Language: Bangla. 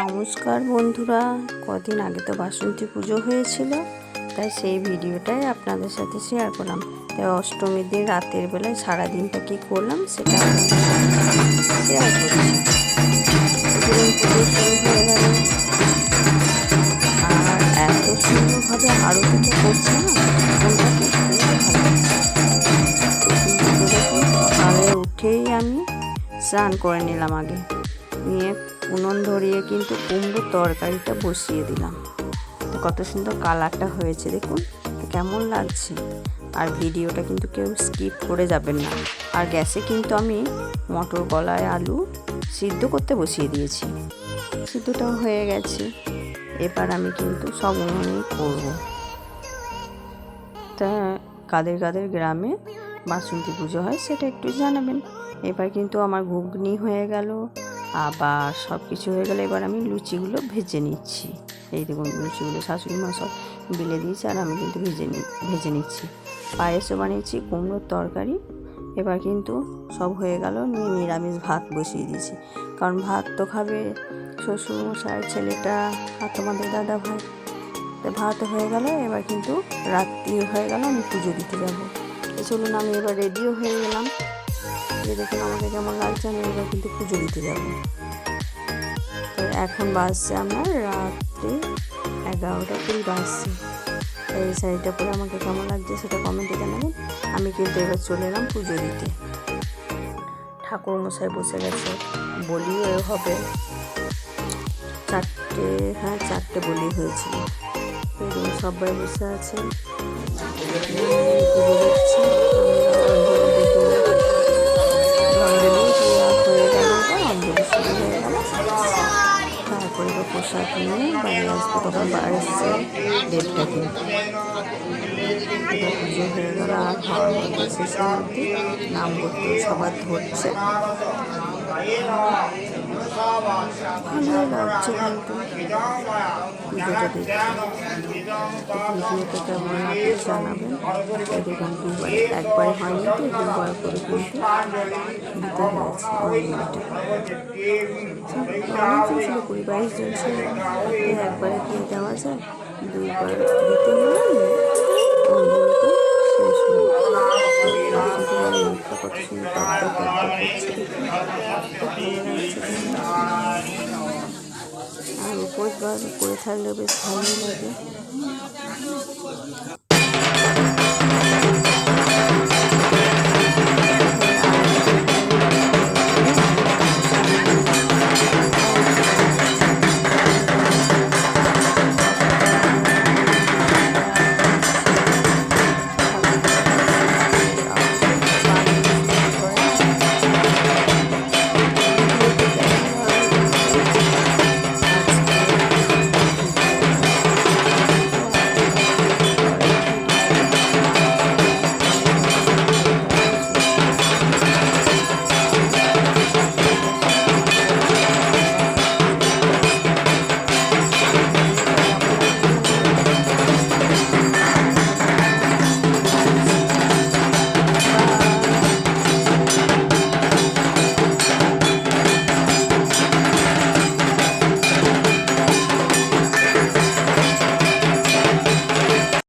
নমস্কার বন্ধুরা, কদিন আগে তো বাসন্তী পুজো হয়েছিল, তাই সেই ভিডিওটাই আপনাদের সাথে শেয়ার করলাম। তাই অষ্টমীর দিন রাতের বেলায় সারাদিনটা কী করলাম সেটা শেয়ার করছি। হয়ে গেল, আর এত সুন্দরভাবে আরতিটা করছে না উঠেই আমি স্নান করে নিলাম আগে, নিয়ে উনুন ধরিয়ে কিন্তু কুমড়োর তরকারিটা বসিয়ে দিলাম। তো কত সুন্দর কালারটা হয়েছে, দেখুন, কেমন লাগছে। আর ভিডিওটা কিন্তু কেউ স্কিপ করে যাবেন না। আর গ্যাসে কিন্তু আমি মটর কলায় আলু সিদ্ধ করতে বসিয়ে দিয়েছি। সিদ্ধটাও হয়ে গেছে। এবার আমি কিন্তু সব উনুনেই করব। তা কাদের কাদের গ্রামে বাসন্তী পুজো হয় সেটা একটু জানাবেন। এবার কিন্তু আমার ঘুগনি হয়ে গেল আবার সব কিছু হয়ে গেলে এবার আমি লুচিগুলো ভেজে নিচ্ছি। এই দেখুন, লুচিগুলো শাশুড়ি মা সব বেলে দিয়েছে আর আমি কিন্তু ভেজে নি, ভেজে নিচ্ছি। পায়েসও বানিয়েছি, কুমড়োর তরকারি। এবার কিন্তু সব হয়ে গেল, নিয়ে নিরামিষ ভাত বসিয়ে দিয়েছি। কারণ ভাত তো খাবে শ্বশুরমশাই, ছেলেটা আর তোমাদের দাদা ভাই। তো ভাত হয়ে গেল, এবার কিন্তু রাত্রি হয়ে গেল, আমি পুজো দিতে যাব। চলুন, আমি এবার রেডিও হয়ে গেলাম। যে দেখুন আমাকে কেমন লাগছে, আমি এবার কিন্তু পুজো দিতে যাব। তো এখন বাজছে আমার রাত্রি এগারোটা, কুড়ি বাজছে। এই শাড়িটা পরে আমাকে কেমন লাগছে সেটা কমেন্টে জানাবেন। আমি কিন্তু এবার চলে এলাম পুজো দিতে। ঠাকুর মশাই বসে গেছে। বলিও হবে। চারটে হ্যাঁ চারটে বলি হয়েছিল। সবাই বসে আছে। প্রসাদ নিয়ে বাড়ি আসব তখন এসছে দেড়টা কিন্তু। পুজো হয়ে গেল আর খাওয়ার মধ্যে শেষের মধ্যে নাম করতে সবার ধরছে। ভালোই লাগছে কিন্তু পুজোটা একবার হয়নি তো দুবার করে কিন্তু দিতে হয়েছে ছিল কুড়ি বাইশ জন ছিল একবারে কি দেওয়া যায় দুইবার দিতে হলে আর উপোস বার করে থাকলে বেশ ভালোই লাগে।